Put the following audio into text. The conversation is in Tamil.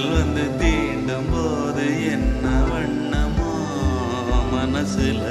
மின்னல் வந்து தீண்டும் போது என்ன வண்ணமோ மனசுல